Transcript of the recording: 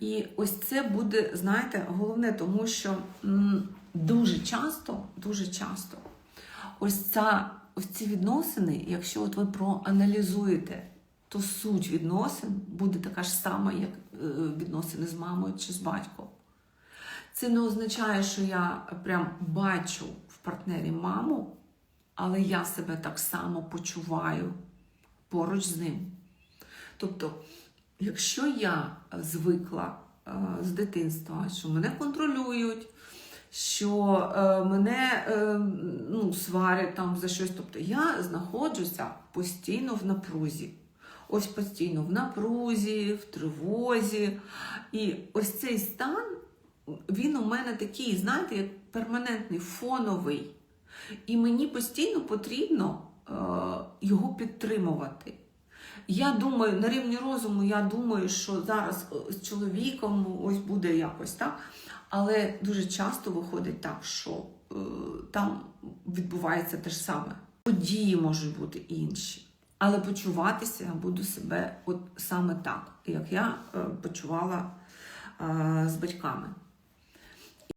І ось це буде, знаєте, головне, тому що дуже часто, дуже часто, ось ця, ось ці відносини, якщо от ви проаналізуєте, то суть відносин буде така ж сама, як е, відносини з мамою чи з батьком. Це не означає, що я прям бачу в партнері маму, але я себе так само почуваю поруч з ним. Тобто, якщо я звикла е, з дитинства, що мене контролюють, що е, мене е, ну, сварять там за щось, тобто я знаходжуся постійно в напрузі. Ось постійно в напрузі, в тривозі. І ось цей стан, він у мене такий, знаєте, як перманентний, фоновий. І мені постійно потрібно е, його підтримувати. Я думаю, на рівні розуму, я думаю, що зараз е, з чоловіком ось буде якось так. Але дуже часто виходить так, що е, там відбувається те ж саме. Події можуть бути інші. Але почуватися я буду себе от саме так, як я е, почувала е, з батьками.